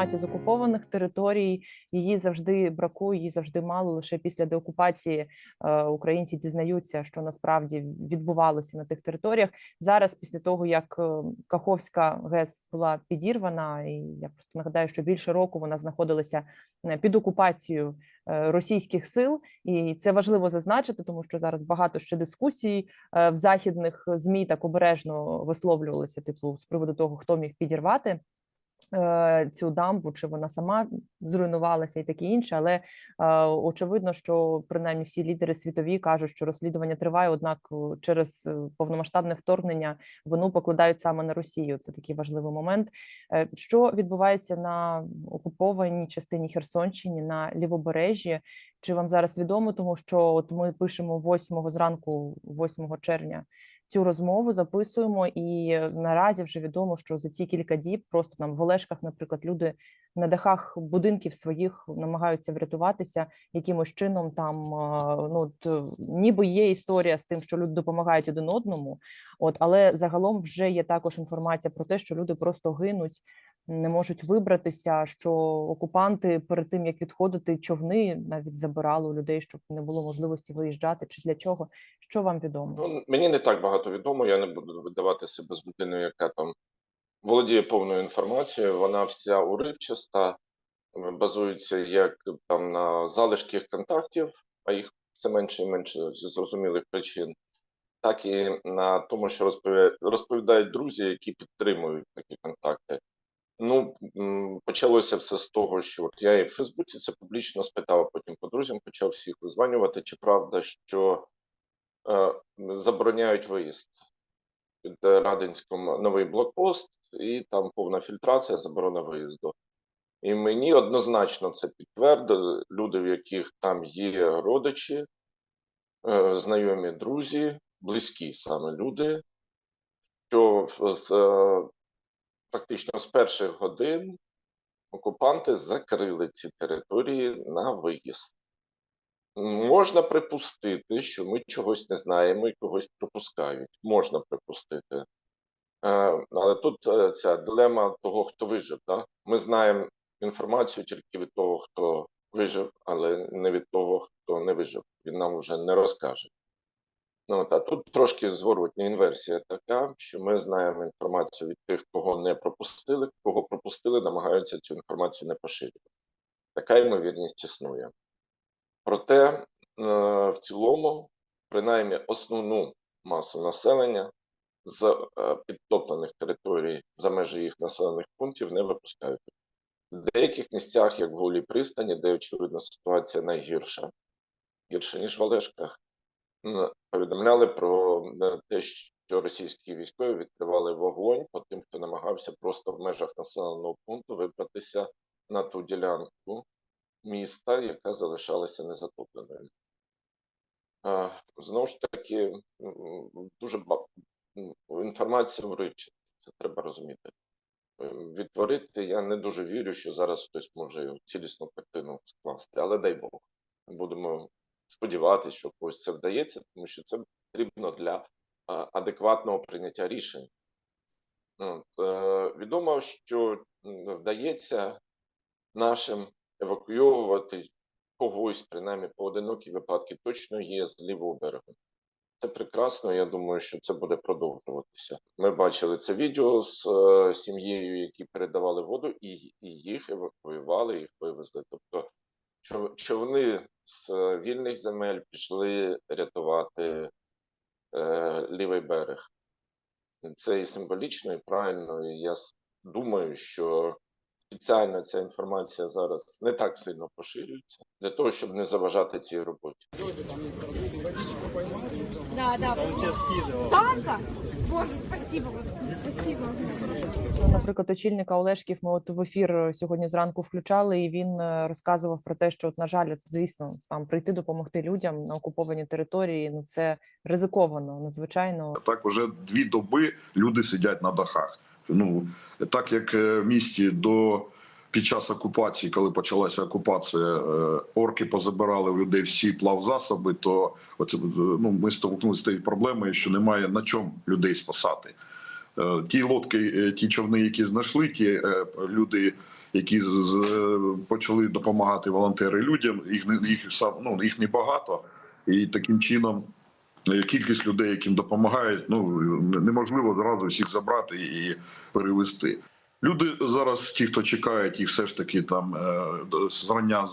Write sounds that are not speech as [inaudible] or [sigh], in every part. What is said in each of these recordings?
інформацію з окупованих територій. Її завжди бракує, її завжди мало. Лише після деокупації е, українці дізнаються, що насправді відбувалося на тих територіях. Зараз, після того як е, Каховська ГЕС була підірвана, і я просто нагадаю, що більше року вона знаходилася е, під окупацією російських сил, і це важливо зазначити, тому що зараз багато ще дискусій в західних змі так обережно висловлювалися, типу з приводу того, хто міг підірвати цю дамбу, чи вона сама зруйнувалася і таке інше. Але е, очевидно, що принаймні всі лідери світові кажуть, що розслідування триває однак е, через е, повномасштабне вторгнення вину покладають саме на Росію. Це такий важливий момент. Е, Що відбувається на окупованій частині Херсонщини на лівобережжі? Чи вам зараз відомо, тому що от ми пишемо 8 зранку, 8 червня, цю розмову записуємо, і наразі вже відомо, що за ці кілька діб просто там в Олешках, наприклад, люди на дахах будинків своїх намагаються врятуватися якимось чином. Там ну от, е, ніби є історія з тим, що люди допомагають один одному. От, але загалом вже є також інформація про те, що люди просто гинуть. Не можуть вибратися, що окупанти перед тим як відходити човни навіть забирали у людей, щоб не було можливості виїжджати. Чи для чого? Що вам відомо? Ну, мені не так багато відомо, я не буду видавати себе з людиною, яка там володіє повною інформацією. Вона вся уривчаста, базується як там на залишках контактів, а їх все менше і менше з зрозумілих причин, так і на тому, що розпові- розповідають друзі, які підтримують такі контакти. Ну, почалося все з того, що от я і в Фейсбуці це публічно спитав, а потім по друзям почав всіх визванювати, чи правда, що е, забороняють виїзд під Радинськом новий блокпост, і там повна фільтрація, заборона виїзду. І мені однозначно це підтвердили люди, в яких там є родичі, е, знайомі друзі, близькі саме люди, що з, е, практично з перших годин окупанти закрили ці території на виїзд. Можна припустити, що ми чогось не знаємо і когось пропускають. Можна припустити. Е, але тут е, ця дилема того, хто вижив. Да? Ми знаємо інформацію тільки від того, хто вижив, але не від того, хто не вижив. Він нам вже не розкаже. Ну, от, а тут трошки зворотня інверсія така, що ми знаємо інформацію від тих, кого не пропустили, кого пропустили, намагаються цю інформацію не поширювати. Така ймовірність існує. Проте е, в цілому, принаймні, основну масу населення з е, підтоплених територій за межі їх населених пунктів не випускають. В деяких місцях, як в Голій пристані, де очевидно ситуація найгірша, гірша ніж в Олешках, повідомляли про е, те, що російські військові відкривали вогонь по тим, хто намагався просто в межах населеного пункту вибратися на ту ділянку міста, яка залишалася незатопленою. Знову ж таки, дуже інформація врична, це треба розуміти. Е, Відтворити я не дуже вірю, що зараз хтось може цілісну картину скласти, але дай Бог. Будемо сподіватися, що когось це вдається, тому що це потрібно для адекватного прийняття рішень. От, е, відомо, що вдається нашим евакуйовувати когось, принаймні поодинокі випадки, точно є з лівого берегу. Це прекрасно. Я думаю, що це буде продовжуватися. Ми бачили це відео з е, сім'єю, які передавали воду, і, і їх евакуювали, їх вивезли. Тобто, чов- човни з е, вільних земель пішли рятувати е, лівий берег. Це і символічно, і правильно. І я думаю, що спеціально ця інформація зараз не так сильно поширюється для того, щоб не заважати цій роботі. Да, да. Санта? Боже, спасибо. Спасибо. Ну, Наприклад, очільника Олешків ми от в ефір сьогодні зранку включали, і він е, розказував про те, що, от, на жаль, от, звісно, там прийти допомогти людям на окупованій території. Ну це ризиковано, надзвичайно. Так уже дві доби люди сидять на дахах. Ну так як е, в місті до під час окупації, коли почалася окупація, е, орки позабирали у людей всі плавзасоби, то от, е, ну, ми столкнулися з тією проблемою, що немає на чому людей спасати. Е, Ті лодки, ті човни, які знайшли, ті люди, які з, почали допомагати волонтери людям. Їх їх сам ну їх небагато, і таким чином. Кількість людей, яким допомагають, ну неможливо зразу всіх забрати і перевести. Люди зараз, ті, хто чекають, їх все ж таки там е, зрання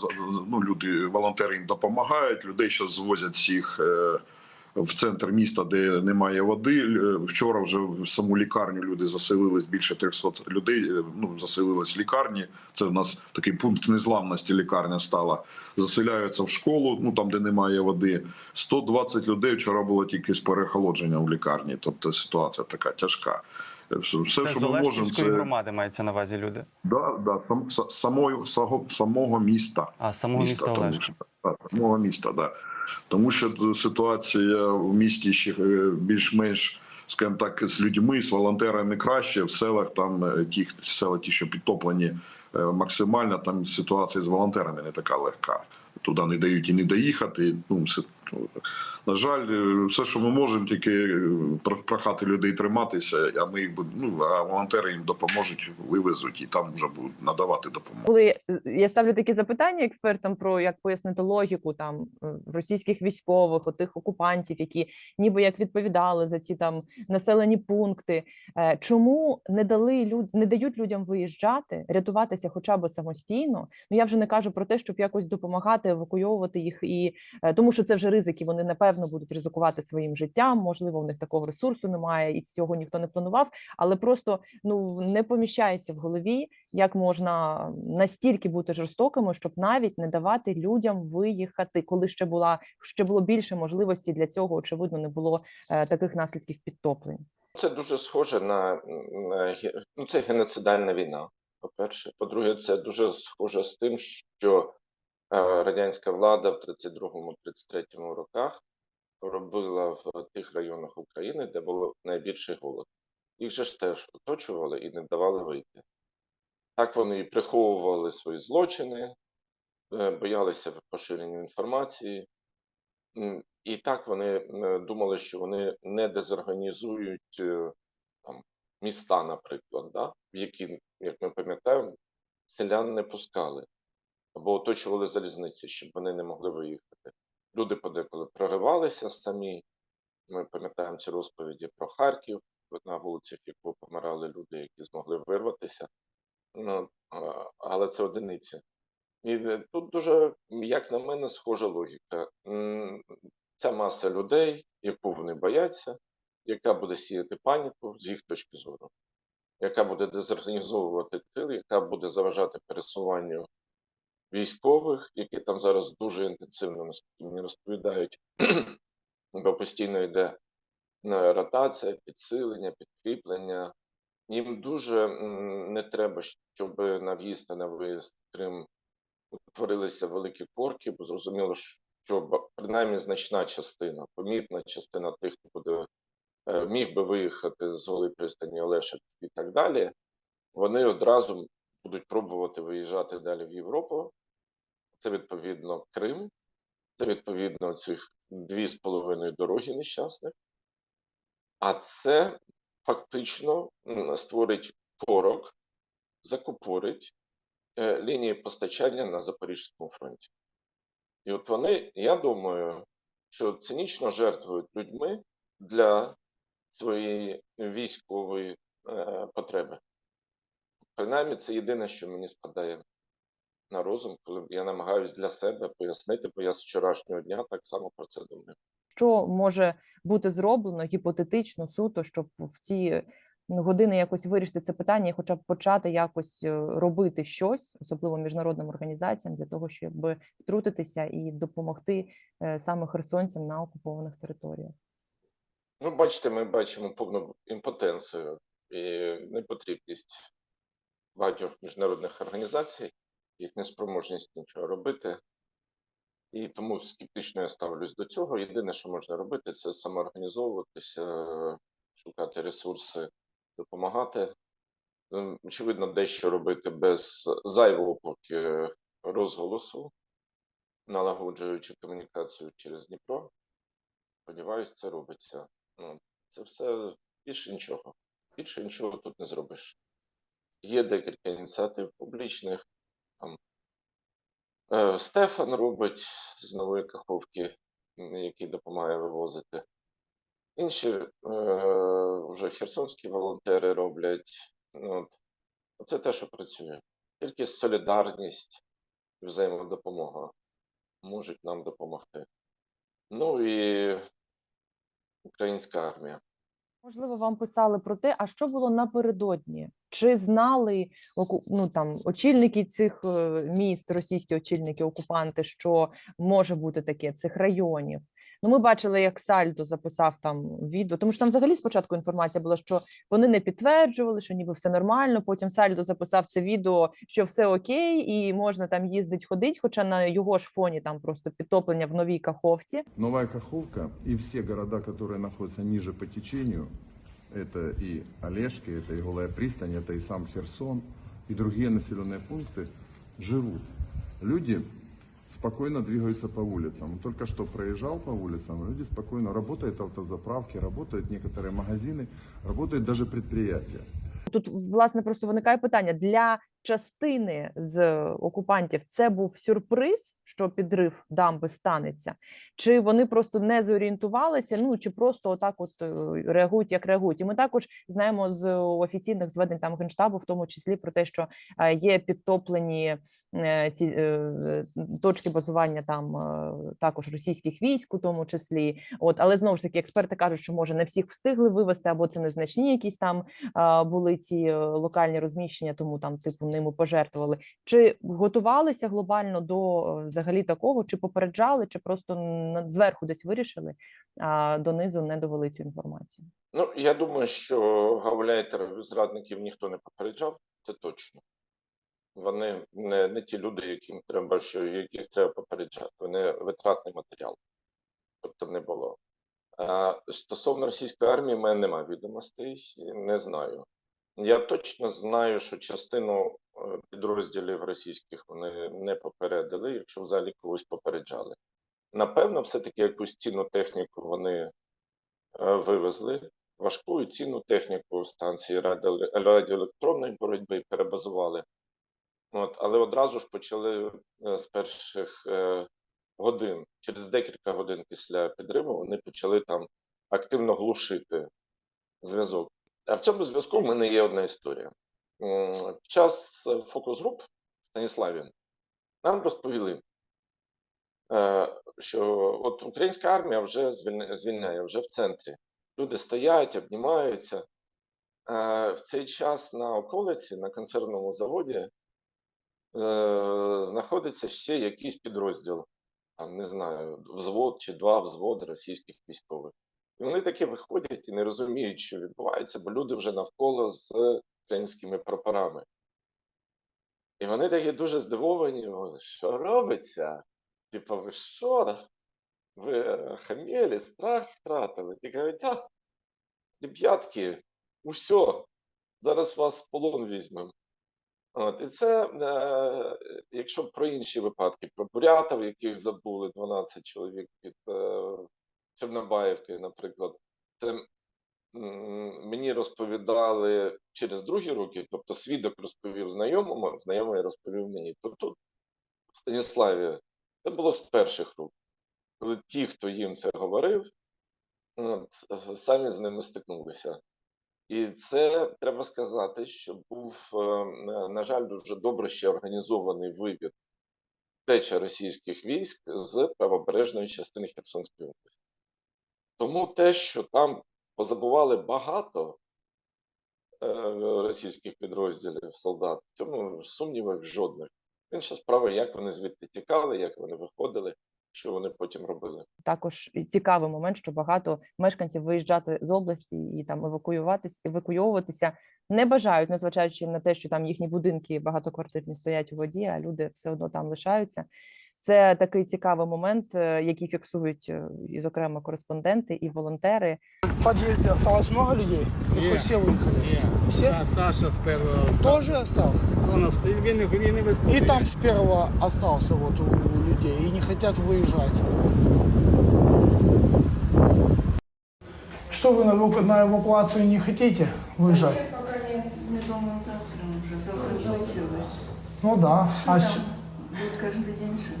ну, люди, волонтери їм допомагають. Людей зараз звозять всіх е, в центр міста, де немає води. Е, Вчора вже в саму лікарню люди заселились більше 300 людей. Ну заселились в лікарні. Це у нас такий пункт незламності. Лікарня стала. Заселяються в школу, ну там де немає води. 120 людей вчора було тільки з перехолодженням в лікарні. Тобто ситуація така тяжка. Все, Це що ми можемо, це громади мається на увазі люди. Да, да, сам, са- самої, самого, самого міста. А самого міста тому Олешки. що- так, самого міста, да. Тому що ситуація в місті ще е, більш-менш, скажімо так, з людьми, з волонтерами краще. В селах там е, ті села, ті, що підтоплені е, максимально, там ситуація з волонтерами не така легка. Туди не дають і не доїхати. Ну, все, ну, на жаль, е, все, що ми можемо, тільки е, прохати людей триматися, а ми ну, а волонтери їм допоможуть, вивезуть і там вже будуть надавати допомогу. Коли е, я ставлю такі запитання експертам про як пояснити логіку там російських військових, отих окупантів, які ніби як відповідали за ці там населені пункти, чому не дали люд, не дають людям виїжджати, рятуватися хоча б самостійно? Ну я вже не кажу про те, щоб якось допомагати евакуйовувати їх, і тому що це вже ризики. Вони напевно будуть ризикувати своїм життям. Можливо, у них такого ресурсу немає, і цього ніхто не планував. Але просто ну не поміщається в голові, як можна настільки бути жорстокими, щоб навіть не давати людям виїхати, коли ще була ще було більше можливості для цього. Очевидно, не було е, таких наслідків підтоплень. Це дуже схоже на, на ну, це геноцидальна війна. По-перше, по-друге, це дуже схоже з тим, що е, радянська влада в 32-33 роках робила в тих районах України, де було найбільший голод. Їх же ж теж оточували і не давали вийти. Так вони і приховували свої злочини, е, боялися поширення інформації. І так вони е, думали, що вони не дезорганізують е, там, міста, наприклад, да? в які, як ми пам'ятаємо, селян не пускали або оточували залізниці, щоб вони не могли виїхати. Люди подеколи проривалися самі. Ми пам'ятаємо ці розповіді про Харків, на вулицях якого помирали люди, які змогли вирватися. Ну, але це одиниці. І е, тут дуже, як на мене, схожа логіка. Ця маса людей, яку вони бояться, яка буде сіяти паніку з їх точки зору, яка буде дезорганізовувати тил, яка буде заважати пересуванню військових, які там зараз дуже інтенсивно наскільки розповідають, [clears throat] бо постійно йде е, ротація, підсилення, підкріплення. Їм дуже не треба, щоб на в'їзд та на виїзд Крим утворилися великі корки, бо зрозуміло, що принаймні значна частина, помітна частина тих, хто буде е, міг би виїхати з Голої пристані Олешек і так далі, вони одразу будуть пробувати виїжджати далі в Європу. Це відповідно Крим, це відповідно цих дві з половиною дороги нещасних. А це фактично створить корок, закупорить е, лінії постачання на Запорізькому фронті. І от вони, я думаю, що цинічно жертвують людьми для своєї військової е, потреби. Принаймні, це єдине, що мені спадає на розум, коли я намагаюся для себе пояснити, бо я з вчорашнього дня так само про це думаю. Що може бути зроблено гіпотетично суто, щоб в ці ну, години якось вирішити це питання, і хоча б почати якось е, робити щось, особливо міжнародним організаціям, для того, щоб втрутитися і допомогти е, саме херсонцям на окупованих територіях. Ну, бачите, ми бачимо повну імпотенцію і непотрібність багатьох міжнародних організацій, їх неспроможність нічого робити. І тому скептично я ставлюсь до цього. Єдине, що можна робити, це самоорганізовуватися, шукати ресурси, допомагати. Ем, Очевидно, дещо робити без зайвого поки розголосу, налагоджуючи комунікацію через Дніпро. Сподіваюсь, це робиться. Ну, це все більше нічого. Більше нічого тут не зробиш. Є декілька ініціатив публічних. Там, е, Стефан робить з нової каховки, який допомагає вивозити. Інші е, вже херсонські волонтери роблять. Ну, От. Це те, що працює. Тільки солідарність і взаємодопомога можуть нам допомогти. Ну і українська армія. Можливо, вам писали про те, а що було напередодні? Чи знали ну, там, очільники цих е, міст, російські очільники, окупанти, що може бути таке, цих районів? Ну, ми бачили, як Сальдо записав там відео, тому що там взагалі спочатку інформація була, що вони не підтверджували, що ніби все нормально. Потім Сальдо записав це відео, що все окей, і можна там їздить, ходить. Хоча на його ж фоні там просто підтоплення в новій каховці. Новая Каховка и все города, которые находятся ниже по течению, это и Олежки, это и Голая пристань, это и сам Херсон, и другие населенные пункты, живут. Люди спокойно двигаются по улицам. Он Только что проезжал по улицам, люди спокойно, работают автозаправки, работают некоторые магазины, работают даже предприятия. Тут власне просто виникає питання для частини з окупантів. Це був сюрприз, що підрив дамби станеться, чи вони просто не зорієнтувалися? Ну чи просто отак, от е, реагують, як реагують. І ми також знаємо з офіційних зведень там генштабу, в тому числі про те, що е, є підтоплені е, ці точки базування там також російських військ, у тому числі. От, але знову ж таки, експерти кажуть, що може не всіх встигли вивести, або це незначні якісь там були ці локальні розміщення, тому там типу ними пожертвували. Чи готувалися глобально до е, взагалі такого, чи попереджали, чи просто зверху десь вирішили, а донизу не довели цю інформацію? Ну, я думаю, що гауляйтерів зрадників ніхто не попереджав, це точно. Вони не, не ті люди, яким треба, що яких треба попереджати. Вони витратний матеріал. Тобто не було. Стосовно російської армії, в мене немає відомостей, не знаю. Я точно знаю, що частину е, підрозділів російських вони не попередили, якщо взагалі когось попереджали. Напевно, все-таки якусь цінну техніку вони е, вивезли, важку і цінну техніку станції радіо- радіоелектронної боротьби перебазували. От, але одразу ж почали е, з перших годин, через декілька годин після підриву, вони почали там активно глушити зв'язок. А в цьому зв'язку в мене є одна історія. Під час е, фокус-груп в Станіславі нам розповіли, е, що от українська армія вже звільняє, вже в центрі. Люди стоять, обнімаються. Е, В цей час на околиці, на консервному заводі, знаходиться ще якийсь підрозділ, не знаю, взвод чи два взводи російських військових. І вони таки виходять і не розуміють, що відбувається, бо люди вже навколо з українськими прапорами. І вони такі дуже здивовані, що робиться? Типа, ви що? Ви е, хамєлі, страх втратили. Ті кажуть, а, ребятки, усе, зараз вас в полон візьмемо. От, і це, е, якщо про інші випадки, про бурятів, яких забули 12 чоловік під е, Чорнобаївки, наприклад, це мені розповідали через другі роки, тобто свідок розповів знайомому, знайомий розповів мені. То тут, в Станіславі, це було з перших рук, коли ті, хто їм це говорив, самі з ними стикнулися. І це треба сказати, що був, е, на жаль, дуже добре ще організований вивід теча російських військ з правобережної частини Херсонської області. Тому те, що там позабували багато е, російських підрозділів солдат, цьому сумнівів жодних. Інша справа, як вони звідти тікали, як вони виходили, що вони потім робили. Також цікавий момент, що багато мешканців виїжджати з області і там евакуюватися, евакуйовуватися не бажають, незважаючи на те, що там їхні будинки багатоквартирні стоять у воді, а люди все одно там лишаються. Це такий цікавий момент, е, який фіксують е, і, зокрема, кореспонденти і волонтери. В подъезде осталось много людей? Или Нет. хоть все выехали? Ні, Всі? Са- Саша з першого став. Тоже остался? Он ост- він, не- він не И виходить. там с первого остался вот у, у людей и не хотят выезжать. Что вы на, эваку- на эвакуацию не хотите выезжать? Пока не, не думаю завтра. Уже завтра началось. Ну да. А с- Будет каждый день же.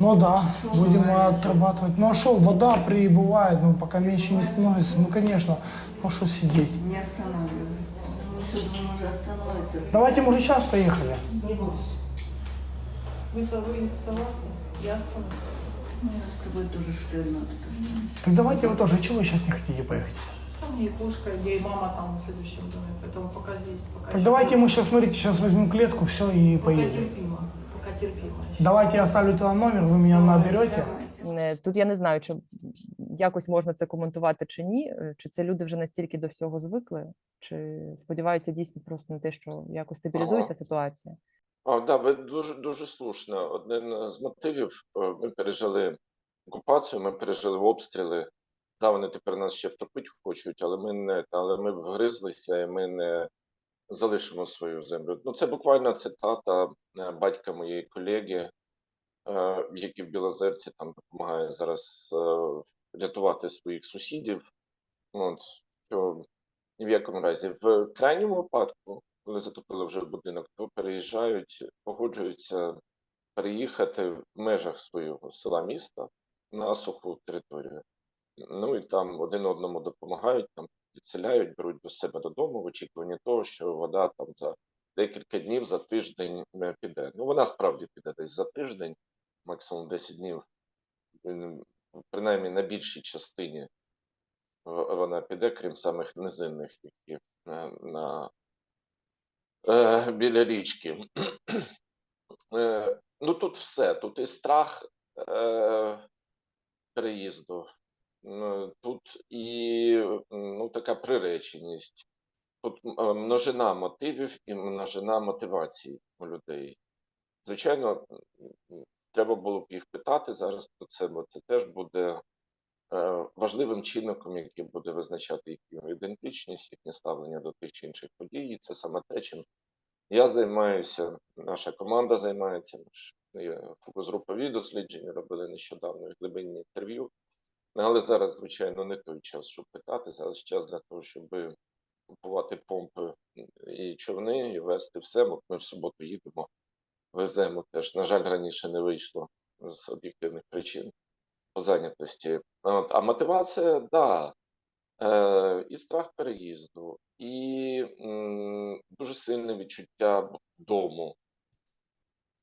Ну да, Шо будем говорится? отрабатывать. Ну а что, вода прибывает, ну пока меньше не становится. Ну конечно, ну что сидеть. Не останавливается. Ну, что, думаю, уже остановится. Давайте, мы уже сейчас поехали. Ну, я с тобой тоже что ли надо. Так давайте вы тоже. А чего вы сейчас не хотите поехать? Там и кошка, где и мама там в следующем доме, поэтому пока здесь. Пока Так еще- давайте мы сейчас, смотрите, сейчас возьмем клетку, все и Пока поедем. терпимо, пока терпимо. Давайте я оставлю туда номер, вы меня наберете. Давайте. Е, Тут я не знаю, чи якось можна це коментувати чи ні. е, Чи це люди вже настільки до всього звикли, чи сподіваються дійсно просто на те, що якось стабілізується ситуація. А, да, ви дуже дуже слушно. Один з мотивів е, ми пережили окупацію, ми пережили обстріли. Да, вони тепер нас ще втопити хочуть, але ми не але ми вгризлися і ми не залишимо свою землю. Ну, це буквально цитата е, батька моєї колеги, е, який в Білозерці там допомагає зараз е, рятувати своїх сусідів. От, що ні в якому разі. В крайньому випадку, коли затопили вже будинок, то переїжджають, погоджуються переїхати в межах свого села міста на суху територію. Ну і там один одному допомагають, там підселяють, беруть до себе додому в очікуванні того, що вода там за декілька днів, за тиждень не піде. Ну вона справді піде десь за тиждень, максимум 10 днів, принаймні на більшій частині вона піде, крім самих низинних, які на, на е, біля річки. Е, ну тут все. Тут і страх е, переїзду, тут і ну, така приреченість. Тут е, множина мотивів і множина мотивацій у людей. Звичайно, треба було б їх питати зараз про це, бо це теж буде е, важливим чинником, який буде визначати їхню ідентичність, їхнє ставлення до тих чи інших подій. І це саме те, чим я займаюся, наша команда займається. Ми ж фокус-групові дослідження робили нещодавно глибинні інтерв'ю. Але зараз, звичайно, не той час, щоб питати. Зараз час для того, щоб купувати помпи і човни, і вести все. От ми в суботу їдемо, веземо теж. На жаль, раніше не вийшло з об'єктивних причин по зайнятості. А мотивація, да. Е, і страх переїзду, і дуже сильне відчуття дому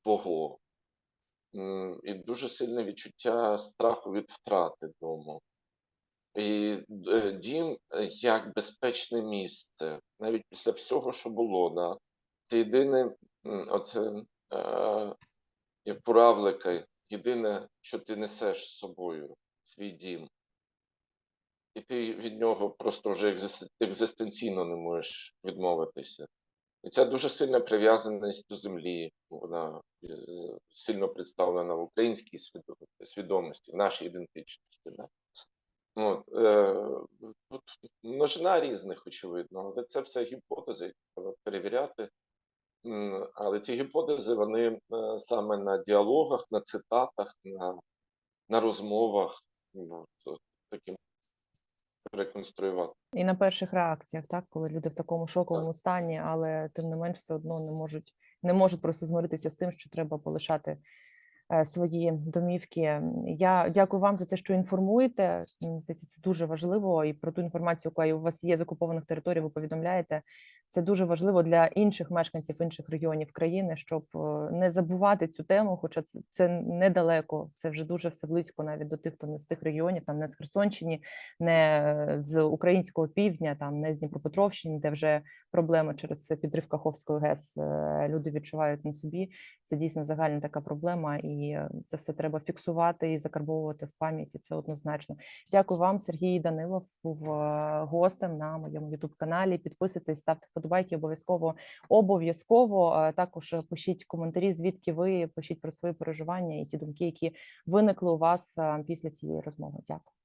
свого, і дуже сильне відчуття страху від втрати дому. І е, дім е, як безпечне місце, навіть після всього, що було, да, це єдине, от, е, е, як пуравлика, єдине, що ти несеш з собою, свій дім. І ти від нього просто вже екзистенційно не можеш відмовитися. І ця дуже сильна прив'язаність до землі, вона сильно представлена в українській свідо- свідомості, нашій ідентичності. От, е, тут множина різних, очевидно, але це все гіпотези, які треба перевіряти. Але ці гіпотези вони е, саме на діалогах, на цитатах, на, на розмовах ну, реконструювати. І на перших реакціях, так, коли люди в такому шоковому стані, але тим не менш все одно не можуть не можуть просто змиритися з тим, що треба полишати е, свої домівки. Я дякую вам за те, що інформуєте. Це дуже важливо. І про ту інформацію, яка у вас є з окупованих територій, ви повідомляєте. Це дуже важливо для інших мешканців інших регіонів країни, щоб е, не забувати цю тему. Хоча це, це недалеко, це вже дуже все близько, навіть до тих, хто не з тих регіонів, там не з Херсонщини, не з українського півдня, там не з Дніпропетровщини, де вже проблеми через підрив Каховської ГЕС е, люди відчувають на собі. Це дійсно загальна така проблема, і е, це все треба фіксувати і закарбовувати в пам'яті. Це однозначно. Дякую вам, Сергій Данилов, був гостем на моєму youtube каналі. Підписуйтесь, ставте вподобайки обов'язково. Обов'язково також пишіть коментарі, звідки ви пишіть про свої переживання і ті думки, які виникли у вас після цієї розмови. Дякую.